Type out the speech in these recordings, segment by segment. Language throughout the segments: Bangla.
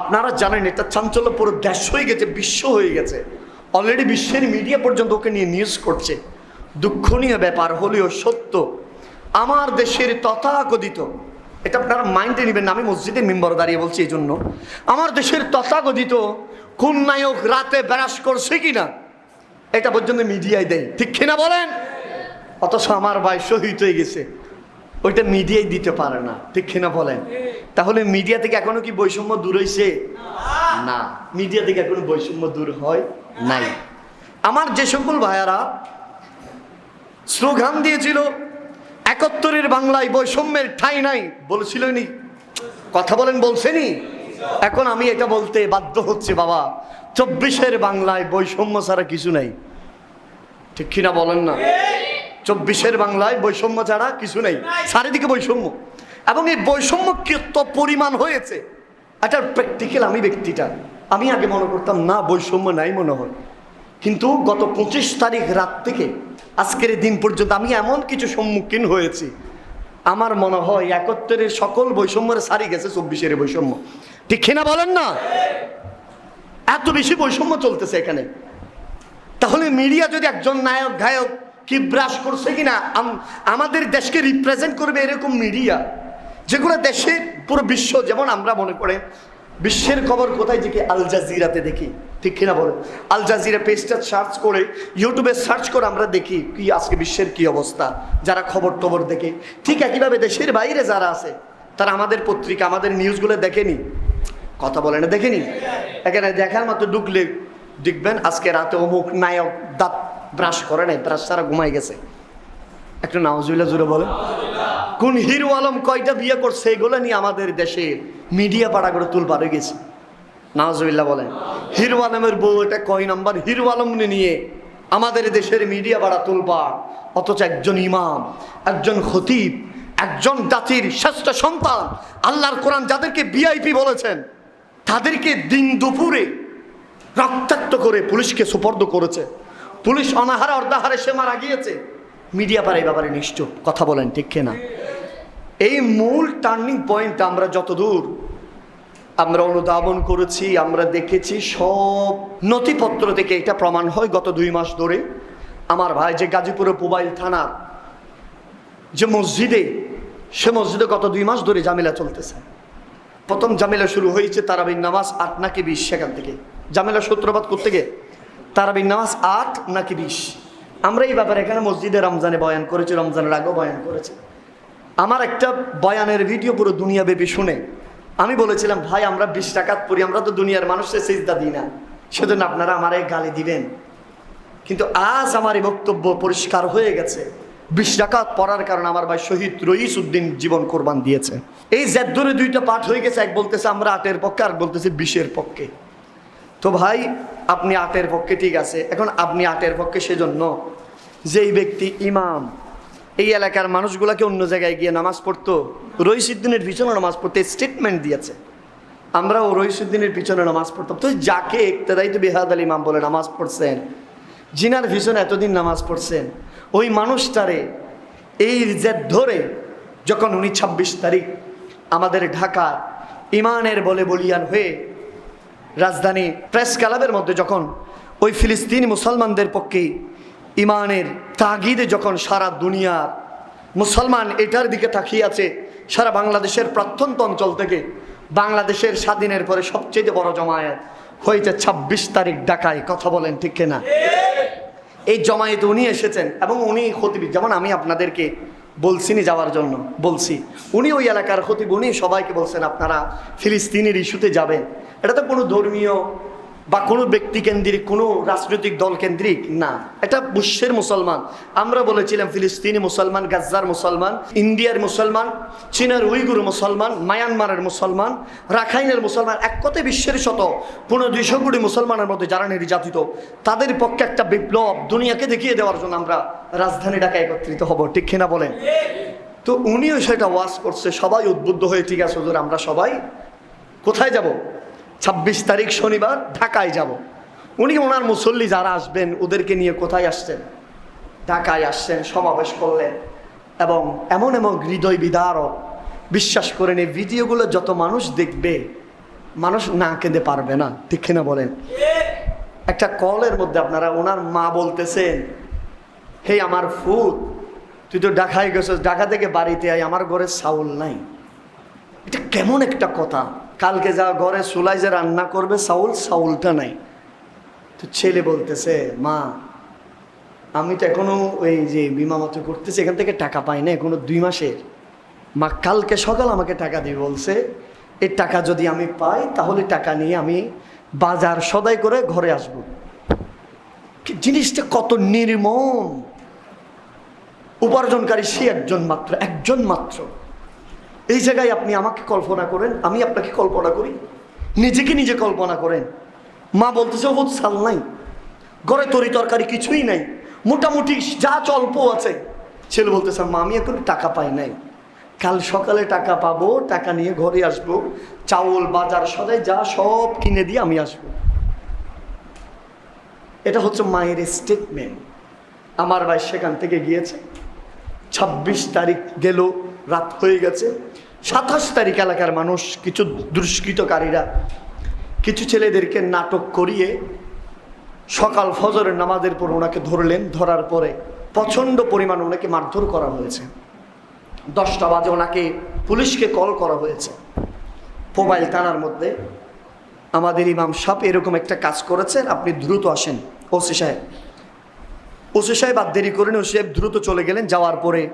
আপনারা জানেন এটা চাঞ্চল্য পুরো দেশ হয়ে গেছে বিশ্ব হয়ে গেছে। অলরেডি বিশ্বের মিডিয়া পর্যন্ত ওকে নিয়ে নিউজ করছে। দুঃখনীয় ব্যাপার হলেও সত্য। আমার দেশের তথাকথিত এটা আপনারা মাইন্ডে নেবেন না, আমি মসজিদে মেম্বার দাঁড়িয়ে বলছি এই জন্য। আমার দেশের তথাকথিত কোন নায়ক রাতে ব্যারাস করছে কি না এটা পর্যন্ত মিডিয়ায় দেয় ঠিক কিনা বলেন? অথচ আমার ভাই শহীদ হয়ে গেছে। ওইটা মিডিয়ায় দিতে পারে না। ঠিক কিনা বলেন? তাহলে মিডিয়া থেকে এখনও কি বৈষম্য দূর হয়েছে না। মিডিয়া থেকে এখনও বৈষম্য দূর হয় নাই। আমার যে সকল ভাইয়ারা স্লোগান দিয়েছিল একাত্তরের বাংলায় বৈষম্যের ঠাঁই নাই বলেছিল নি কথা বলেন বলছেনি? এখন আমি এটা বলতে বাধ্য হচ্ছে বাবা। চব্বিশের বাংলায় বৈষম্য ছাড়া কিছু নাই। ঠিক কিনা বলেন না? চব্বিশের বাংলায় বৈষম্য ছাড়া কিছু নেই। চারিদিকে বৈষম্য। এবং এই বৈষম্য কত পরিমাণ হয়েছে একটা প্র্যাকটিক্যাল আমি ব্যক্তিটা। আমি আগে মনে করতাম, না, বৈষম্য নাই মনে হয়। কিন্তু গত পঁচিশ তারিখ রাত থেকে, আজকের দিন পর্যন্ত আমি এমন কিছু সম্মুখীন হয়েছি। আমার মনে হয় একত্তরের সকল বৈষম্যের সারি গেছে চব্বিশের বৈষম্য। ঠিক কিনা বলেন না? এত বেশি বৈষম্য চলতেছে এখানে। তাহলে মিডিয়া যদি একজন নায়ক, গায়ক কি ব্রাশ করছে কিনা? আমাদের দেশকে রিপ্রেজেন্ট করবে এরকম মিডিয়া যেগুলো দেশের পুরো বিশ্ব, যেমন আমরা মনে করে, বিশ্বের খবর কোথায় যে কি আল জাজিরাতে দেখি? ঠিক কিনা বলে? আল জাজিরা পেজটা সার্চ করে ইউটিউবে সার্চ করে আমরা দেখি কি আজকে বিশ্বের কি অবস্থা, যারা খবর টবর দেখে। ঠিক একইভাবে দেশের বাইরে যারা আছে, তারা আমাদের পত্রিকা, আমাদের নিউজগুলো দেখেনি। কথা বলে না, দেখেনি? এখানে দেখার মতো ঢুকলে দেখবেন, আজকে রাতে অমুক নায়ক দাঁত ব্রাশ করে নাই, ব্রাশ ছাড়া ঘুমাই গেছে। একটু নাওজুল্লাহ জুড়ে বলে কোন হিরো আলম কয়টা বিয়ে করছে এগুলো নিয়ে আমাদের দেশে মিডিয়া পাড়া করে তুল পারে গেছে। নাওজুল্লাহ বলেন। হিরো আলমের বউ এটা কয় নাম্বার? হিরো আলম নিয়ে আমাদের দেশের মিডিয়া পাড়া তুলবা অথচ একজন ইমাম, একজন খতিব, একজন জাতির শ্রেষ্ঠ সন্তান, আল্লাহর কোরআন যাদেরকে বিআইপি বলেছেন, তাদেরকে দিন দুপুরে রক্তাক্ত করে পুলিশকে সুপর্দ করেছে। পুলিশ অনাহারে অর্ধাহারে সে মারা গিয়েছে। মিডিয়া পারে এই ব্যাপারে নিশ্চুপ। কথা বলেন, ঠিক না এই মূল টার্নিং পয়েন্ট আমরা যতদূর আমরা অনুধাবন করেছি, আমরা দেখেছি, সব নথিপত্র থেকে এটা প্রমাণ হয় গত দুই মাস ধরে। আমার ভাই যে গাজীপুরে মোবাইল থানার যে মসজিদে, সে মসজিদে গত দুই মাস ধরে জামেলা চলতেছে। প্রথম জামেলা শুরু হয়েছে তারাবিন নামাজ আট নাকি বিশ সেখান থেকে। জামেলা সূত্রপাত করতে গিয়ে তারাবিন নামাজ আট নাকি বিশ? আমরা এই ব্যাপারে এখানে মসজিদে রমজানে বয়ান করেছি, রমজানের আগেও বয়ান করেছি। আমার একটা বয়ানের ভিডিও পুরো দুনিয়াব্যাপী শুনে আমি বলেছিলাম, ভাই, আমরা বিশ টাকাত পড়ি, আমরা তো দুনিয়ার মানুষের সিজদা দিই না। সেজন্য আপনারা আমার গালি দিবেন। কিন্তু আজ আমার এই বক্তব্য পরিষ্কার হয়ে গেছে। বিশ রাকাত পড়ার কারণে আমার ভাই শহীদ রইস উদ্দিন জীবন কোরবান দিয়েছে। এই জেদ্দরে দুইটা পাঠ হয়ে গেছে, এক বলতেছে, আমরা আটের পক্ষে, আর বলতেছে, বিশের পক্ষে। তো ভাই, আপনি আটের পক্ষে ঠিক আছে, এখন আপনি আটের পক্ষে সেজন্য যেই ব্যক্তি ইমাম, এই এলাকার মানুষগুলাকে অন্য জায়গায় গিয়ে নামাজ পড়তো, রইসুদ্দিনের পিছনে নামাজ পড়তে স্টেটমেন্ট দিয়েছে। আমরা ও রইসুদ্দিনের পিছনে নামাজ পড়তাম। তো যাকে একতেদাই তো বেহাদ আলী ইমাম বলে নামাজ পড়ছেন, জিনার পিছনে এতদিন নামাজ পড়ছেন, ওই মানুষটারে এই জেদ ধরে যখন উনি ছাব্বিশ তারিখ আমাদের ঢাকা ইমানের বলে বলিয়ান হয়ে রাজধানী প্রেস ক্লাবের মধ্যে যখন ওই ফিলিস্তিনি মুসলমানদের পক্ষে ইমানের তাগিদে যখন সারা দুনিয়ার মুসলমান এটার দিকে তাকিয়ে আছে, সারা বাংলাদেশের প্রত্যন্ত অঞ্চল থেকে, বাংলাদেশের স্বাধীনের পরে সবচেয়ে বড় জমায়েত হয়েছে ছাব্বিশ তারিখ ঢাকায়। কথা বলেন ঠিক না এই জমায়েতে উনি এসেছেন এবং উনি খতিবি। যেমন আমি আপনাদেরকে বলছিনি যাওয়ার জন্য, বলছি। উনি ওই এলাকার খতিব, উনি সবাইকে বলছেন, আপনারা ফিলিস্তিনের ইস্যুতে যাবেন। এটা তো কোনো ধর্মীয় বা কোনো ব্যক্তি কেন্দ্রিক, কোনো রাজনৈতিক দল কেন্দ্রিক না। এটা বিশ্বের মুসলমান। আমরা বলেছিলাম ফিলিস্তিনি মুসলমান, গাজ্জার মুসলমান, ইন্ডিয়ার মুসলমান, চীনের উইগুর মুসলমান, মায়ানমারের মুসলমান, রাখাইনের মুসলমান, এক কথায় বিশ্বের শত, পনেরো দুইশো কোটি মুসলমানের মধ্যে যারা নির্যাতিত, তাদের পক্ষে একটা বিপ্লব দুনিয়াকে দেখিয়ে দেওয়ার জন্য আমরা রাজধানী ঢাকা একত্রিত হব। ঠিক কিনা বলেন? তো উনিও সেটা ওয়াশ করছে, সবাই উদ্বুদ্ধ হয়ে, ঠিক আছে আমরা সবাই কোথায় যাব? ছাব্বিশ তারিখ শনিবার ঢাকায় যাব। উনি ওনার মুসল্লি যারা আসবেন, ওদেরকে নিয়ে কোথায় আসছেন? ঢাকায় আসছেন, সমাবেশ করলেন এবং এমন এমন হৃদয় বিদারক, বিশ্বাস করেন এই ভিডিওগুলো যত মানুষ দেখবে, মানুষ না কেঁদে পারবে না। ঠিক না বলেন? একটা কলের মধ্যে আপনারা, ওনার মা বলতেছেন, হে আমার ফুট তুই তো ঢাকায় গেছিস, ঢাকা থেকে বাড়িতে আয়, আমার ঘরে চাউল নাই। এটা কেমন একটা কথা? কালকে যা ঘরে চুলাই যে রান্না করবে চাউল চাউলটা নাই। তো ছেলে বলতেছে, মা, আমি তো এখনও ওই যে বিমা মতো করতেছি, এখান থেকে টাকা পাই না, এখনও দুই মাসের। মা, কালকে সকাল আমাকে টাকা দিয়ে বলছে, এই টাকা যদি আমি পাই, তাহলে টাকা নিয়ে আমি বাজার সদাই করে ঘরে আসব। জিনিসটা কত নির্মম। উপার্জনকারী সে একজন মাত্র একজন মাত্র। এই জায়গায় আপনি আমাকে কল্পনা করেন, আমি আপনাকে কল্পনা করি। নিজেকে নিজে কল্পনা করেন। মা বলতেছে ও সাল নাই। ঘরে তরি তরকারি কিছুই নাই। মোটামুটি যা চল্প আছে। ছেলে বলতেছে, মা, আমি এখন টাকা পাই নাই। কাল সকালে টাকা পাবো, টাকা নিয়ে ঘরে আসব। চাউল, বাজার, সদাই যা সব কিনে দিয়ে আমি আসব। এটা হচ্ছে মায়ের স্টেটমেন্ট আমার ভাই সেখান থেকে গিয়েছে। ছাব্বিশ তারিখ গেল রাত হয়ে গেছে। সাতাশ তারিখ এলাকার মানুষ, কিছু দুষ্কৃতকারীরা, কিছু ছেলেদেরকে নাটক করিয়ে সকাল ফজরের নামাজের পর ওনাকে ধরলেন। ধরার পরে প্রচণ্ড পরিমাণ ওনাকে মারধর করা হয়েছে। দশটা বাজে ওনাকে পুলিশকে কল করা হয়েছে। মোবাইল থানার মধ্যে। আমাদের ইমাম সাহেব এরকম একটা কাজ করেছেন, আপনি দ্রুত আসেন। ওসি সাহেব। ওসি সাহেব আর দেরি করেন, ওসি সাহেব দ্রুত চলে গেলেন। যাওয়ার পরে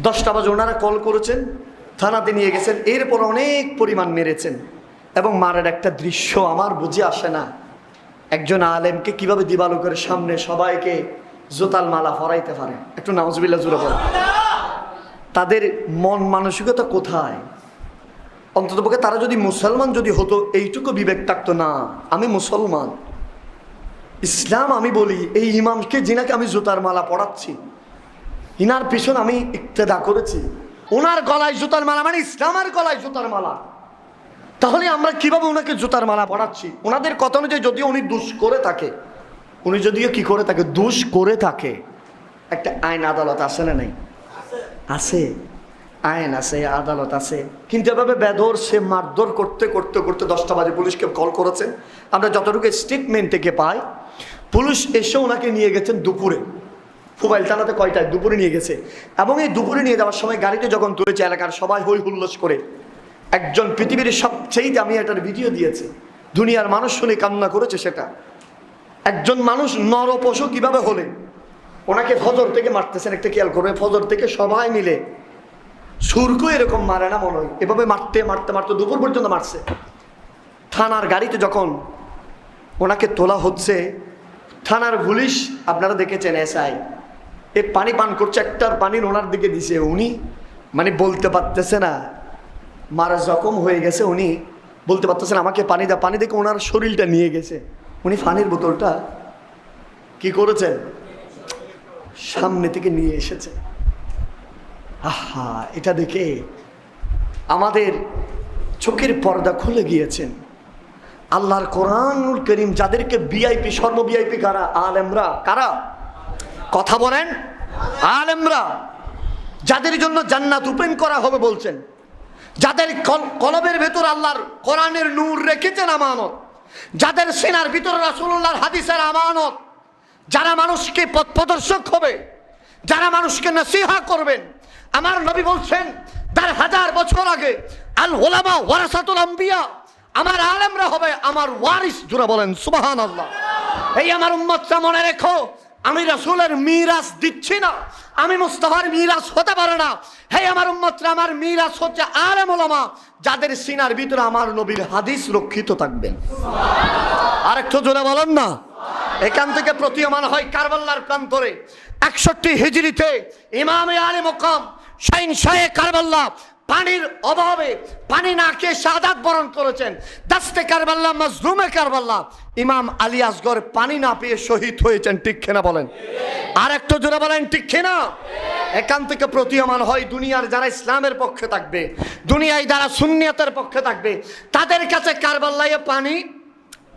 দশটা বাজে ওনারা কল করেছেন, থানাতে নিয়ে গেছেন, এরপর অনেক পরিমাণ মেরেছেন। এবং মারের একটা দৃশ্য আমার বুঝে আসে না। একজন আলেমকে কীভাবে দিবালোকের সামনে সবাইকে জোতাল মালা ফরাইতে পারে? একটু নাউজবিল্লা জুড়ে পড়ে তাদের মন মানসিকতা কোথায়? অন্ততপক্ষে তারা যদি মুসলমান যদি হতো, এইটুকু বিবেক থাকতো না, আমি মুসলমান। ইসলাম আমি বলি, এই ইমামকে জিনাকে আমি জুতার মালা পড়াচ্ছি ইনার পিছন আমি ইক্তেদা করেছি। ওনার গলায় জুতার মালা মানে ইসলামের গলায় জুতার মালা। তাহলে আমরা কীভাবে ওনাকে জুতার মালা পড়াচ্ছি ওনাদের কথা অনুযায়ী যদিও উনি দুষ করে থাকে, উনি যদিও কি করে থাকে, দুষ করে থাকে, একটা আইন আদালত আছে না নাই? আছে। আইন আছে, আদালত আছে। কিন্তু এভাবে বেদর সে মারধর করতে করতে করতে দশটা বাজে পুলিশকে কল করেছেন আমরা যতটুকু স্টেটমেন্ট থেকে পাই, পুলিশ এসে ওনাকে নিয়ে গেছেন দুপুরে। মোবাইল থানাতে কয়টায় দুপুরে নিয়ে গেছে। এবং এই দুপুরে নিয়ে যাওয়ার সময় গাড়িতে যখন তুলেছে, এলাকার সবাই হই হুল্লোস করে। একজন পৃথিবীর সবচেয়ে আমি এটার ভিডিও দিয়েছি। দুনিয়ার মানুষ শুনে কান্না করেছে সেটা। একজন মানুষ নর পশু কীভাবে হলে? ওনাকে ফজর থেকে মারতেছেন, একটা খেয়াল করবে, ফজর থেকে সবাই মিলে। সুরকো এরকম মারে না মনে হয়। এভাবে মারতে মারতে মারতে দুপুর পর্যন্ত মারছে। থানার গাড়িতে যখন ওনাকে তোলা হচ্ছে, থানার পুলিশ, আপনারা দেখেছেন, এসআই। এ পানি পান করছে, একটার পানির ওনার দিকে দিছে। উনি মানে বলতে পারতেছে না, মারা জখম হয়ে গেছে উনি। বলতে পারতেছেন আমাকে পানি দা পানি দেখে ওনার শরীরটা নিয়ে গেছে। উনি পানির বোতলটা কি করেছেন? সামনে থেকে নিয়ে এসেছে। আহা, এটা দেখে আমাদের চোখের পর্দা খুলে গিয়েছেন। আল্লাহর কোরআনুল করিম যাদেরকে ভিআইপি সর্ব ভিআইপি কারা? আলেমরা কারা? কথা বলেন। আলেমরা যাদের জন্য জান্নাত ওপেন করা হবে বলছেন, যাদের কল- কলবের ভেতর আল্লাহর কোরআনের নূর রেখেছেন আমানত, যাদের সেনার ভিতর রাসুল্লাহর হাদিসের আমানত, যারা মানুষকে পথ প্রদর্শক হবে, যারা মানুষকে নসিহা করবেন, আমার নবী বলছেন, তার হাজার বছর আগে আল ওলামা ওয়ারাসাতুল আম্বিয়া, আমার আলেমরা হবে আমার ওয়ারিস জুড়ে বলেন সুবাহান আল্লাহ এই আমার উম্মতটা মনে রেখো আমি রাসূলের মিরাজ দিচ্ছি না। আমি মুস্তাফার মিরাজ হতে পারে না। হে আমার উম্মতরা, আমার মিরাজ হচ্ছে আলেম ওলামা যাদের সিনার ভিতরে আমার নবীর হাদিস রক্ষিত থাকবেন আরেকটু জোরে বলেন না। এখান থেকে প্রতীয়মান হয় কারবাল্লার প্রান্তরে। একষট্টি হিজড়িতে ইমামে আলে মোকাম, শাইন শাহে কারবাল্লা পানির অভাবে পানি না খেয়ে সাদাত বরণ করেছেন। দাস্তে কারবাল্লা, মজলুমে কারবাল্লা। ইমাম আলী আসগর পানি না পেয়ে শহীদ হয়েছেন, ঠিক খেনা বলেন? আর একটু জোরে বলেন, ঠিক খেনা এখান থেকে প্রতীয়মান হয় দুনিয়ার যারা ইসলামের পক্ষে থাকবে, দুনিয়ায় যারা সুন্নিয়তের পক্ষে থাকবে, তাদের কাছে কারবাল্লায় পানি।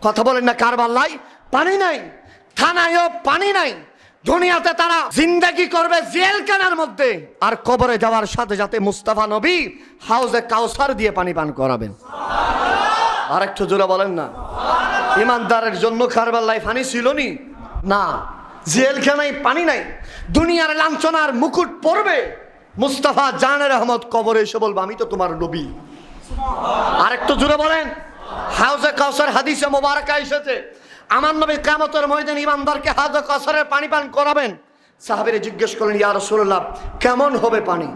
কথা বলেন না, কারবাল্লায় পানি নাই, থানায়ও পানি নাই। দুনিয়াতে তারা জিন্দাগি করবে জেলখানার মধ্যে। আর কবরে যাওয়ার সাথে সাথে মুস্তাফা নবী হাউজে কাউসার দিয়ে পানি পান করাবেন। আর একটু জোরে বলেন না। ইমানদারের জন্য কারবাল্লায় পানি ছিল নি? না। জেলখানায় পানি নাই। দুনিয়ার লাঞ্ছনার মুকুট পড়বে। মুস্তাফা জানের আহমদ কবরে এসে বলব, আমি তো তোমার নবী। আর একটু জুড়ে বলেন। হাউজে কাউসার হাদিসে মোবারকা এসেছে। আমার নবী কামতের ময়দান ইমানদারকে হাউজে কাউসারের পানি পান করাবেন। সাহাবেরে জিজ্ঞেস করলেন, ইয়া রাসূলুল্লাহ, কেমন হবে পানি?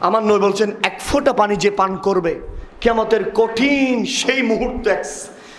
আমার নবী বলছেন, এক ফোঁটা পানি যে পান করবে কেমতের কঠিন সেই মুহূর্ত এক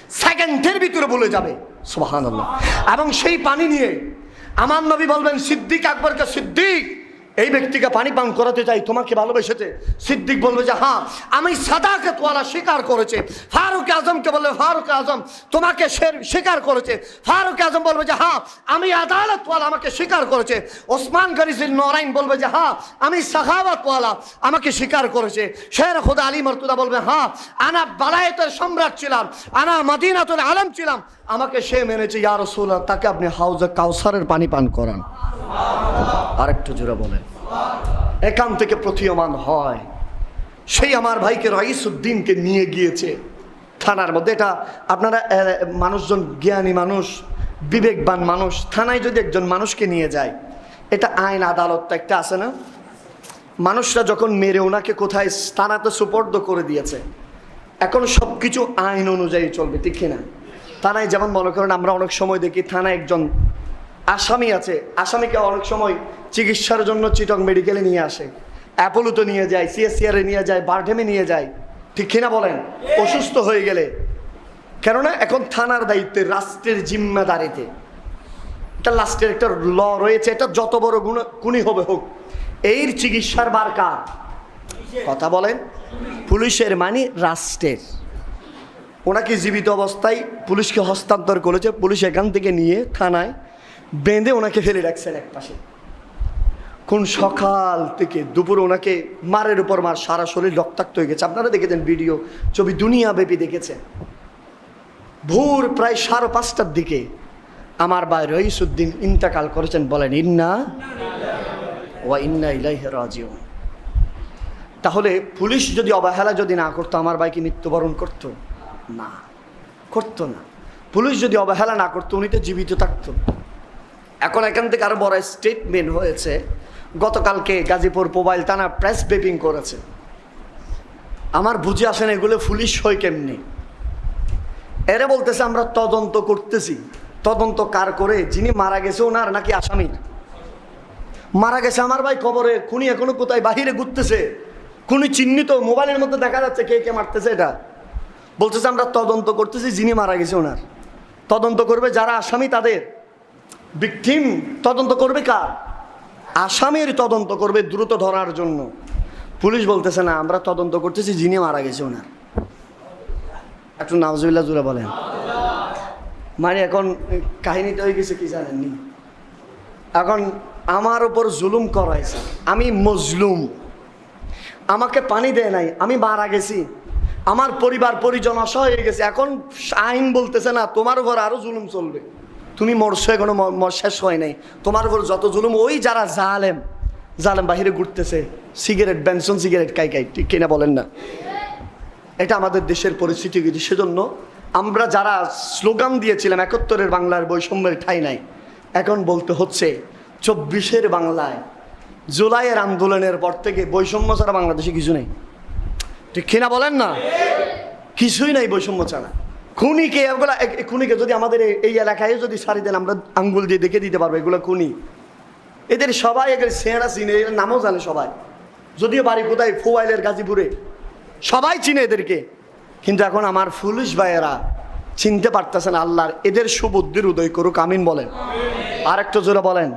সেকেন্ডের ভিতরে বলে যাবে। সুবহানাল্লাহ। এবং সেই পানি নিয়ে আমার নবী বলবেন, সিদ্দিক আকবরকে সিদ্দিক এই ব্যক্তিকে পানি পান করাতে চাই, তোমাকে ভালোবেসেছে। সিদ্দিক বলবে যে হ্যাঁ আমি সাদাকে তোয়ালা স্বীকার করেছে। ফারুক আজমকে বলবে, ফারুক আজম, তোমাকে স্বীকার করেছে। ফারুক আজম বলবে যে হ্যাঁ আমি আদালত ওয়ালা আমাকে স্বীকার করেছে। ওসমান গরিসির নরাইন বলবে যে হ্যাঁ আমি সাখাওয়াত ওয়ালা আমাকে স্বীকার করেছে। শের খুদা আলী মর্তুদা বলবে হ্যাঁ আনা বালায়েতের সম্রাট ছিলাম, আনা মদিনাতুল আলম ছিলাম। আমাকে সে মেনেছে, ইয়া রসুল্লাহ তাকে আপনি হাউজে কাউসারের পানি পান করান। আরেকটু জোরে বলেন। এখান থেকে প্রতীয়মান হয়। সেই আমার ভাইকে রইসুদ্দিনকে নিয়ে গিয়েছে থানার মধ্যে। এটা আপনারা মানুষজন জ্ঞানী মানুষ, বিবেকবান মানুষ, থানায় যদি একজন মানুষকে নিয়ে যায়, এটা আইন আদালত তো একটা আছে না? মানুষরা যখন মেরে ওনাকে কোথায় থানাতে সুপর্দ করে দিয়েছে, এখন সব কিছু আইন অনুযায়ী চলবে, ঠিক কিনা? থানায় যেমন মনে করেন আমরা অনেক সময় দেখি, থানায় একজন আসামি আছে। আসামিকে অনেক সময় চিকিৎসার জন্য চিটক মেডিকেলে নিয়ে আসে। অ্যাপোলোতে নিয়ে যায়, সিএসসিআরে নিয়ে যায়, বারডেমে নিয়ে যায়। ঠিক কিনা বলেন? অসুস্থ হয়ে গেলে। কেননা এখন থানার দায়িত্বে, রাষ্ট্রের জিম্মাদারিতে। এটা লাস্টের একটা ল রয়েছে, এটা যত বড় গুণ গুণী হবে হোক। এর চিকিৎসার বার কার? কথা বলেন, পুলিশের মানে রাষ্ট্রের। ওনাকে জীবিত অবস্থায় পুলিশকে হস্তান্তর করেছে, পুলিশ এখান থেকে নিয়ে থানায় বেঁধে ওনাকে ফেলে রাখছেন এক পাশে। কোন সকাল থেকে দুপুর ওনাকে মারের উপর মার, সারা শরীর রক্তাক্ত হয়ে গেছে। আপনারা দেখেছেন ভিডিও, ছবি দুনিয়া ব্যাপী দেখেছেন। ভোর প্রায় সাড়ে পাঁচটার দিকে আমার ভাই রহিসুদ্দিন ইন্তেকাল করেছেন, বলেন, ইন্না ওয়া ইন্না ইলাইহি রাজিউন। তাহলে পুলিশ যদি অবহেলা যদি না করতো, আমার ভাই কি মৃত্যুবরণ করতো? না করতো না। পুলিশ যদি অবহেলা না করতো, উনি তো জীবিত থাকতো। এখন এখান থেকে আরও বড় স্টেটমেন্ট হয়েছে। গতকালকে গাজীপুর মোবাইল থানা প্রেস ব্রিফিং করেছে। আমার বুঝে আসেন এগুলো পুলিশ হয় কেমনি? এরা বলতেছে, আমরা তদন্ত করতেছি। তদন্ত কার করে? যিনি মারা গেছে ওনার নাকি আসামির? মারা গেছে আমার ভাই কবরে। খুনি এখনও কোথায়? বাহিরে ঘুরতেছে। খুনি চিহ্নিত। মোবাইলের মধ্যে দেখা যাচ্ছে কে কে মারতেছে এটা। বলতেছে, আমরা তদন্ত করতেছি। যিনি মারা গেছে ওনার। তদন্ত করবে যারা আসামি তাদের। ভিকটিম তদন্ত করবে কার? আসামির তদন্ত করবে দ্রুত ধরার জন্য। পুলিশ বলতেছে, না, আমরা তদন্ত করতেছি, যিনি মারা গেছে ওনার। একটু নাওজুবিল্লা জুড়ে বলেন। মানে এখন কাহিনীটা হয়ে গেছে কি জানেননি? এখন আমার উপর জুলুম করাইছে। আমি মজলুম। আমাকে পানি দেয় নাই, আমি মারা গেছি। আমার পরিবার, পরিজন অসহায় হয়ে গেছে। এখন আইন বলতেছে, না, তোমার উপর আরও জুলুম চলবে। তুমি মরছো, এখনও শেষ হয় নাই। তোমার উপর যত জুলুম, ওই যারা জালেম জালেম বাহিরে ঘুরতেছে, সিগারেট, বেনসন সিগারেট কাই কাই কিনা বলেন না? এটা আমাদের দেশের পরিস্থিতি কিন্তু সেজন্য আমরা যারা স্লোগান দিয়েছিলাম, একাত্তরের বাংলার বৈষম্যের ঠাই নাই, এখন বলতে হচ্ছে চব্বিশের বাংলায় জুলাইয়ের আন্দোলনের পর থেকে বৈষম্য ছাড়া বাংলাদেশে কিছু নেই। ঠিক কিনা বলেন না? কিছুই নাই বৈষম্য ছাড়া। খুনিকে, এগুলা খুনিকে যদি আমাদের এই- এলাকায় যদি সারি দেন, আমরা আঙ্গুল দিয়ে দেখে দিতে পারব এগুলো খুনি। এদের সবাই এদের সেরা চিনে এর নামও জানে সবাই। যদিও বাড়ি কোথায়? ফোয়াইলের গাজীপুরে। সবাই চিনে এদেরকে। কিন্তু এখন আমার পুলিশ ভাইয়েরা চিনতে পারতেছেন আল্লাহর। এদের সুবুদ্ধির উদয় করুক, আমিন বলেন। আর একটু জোরে বলেন।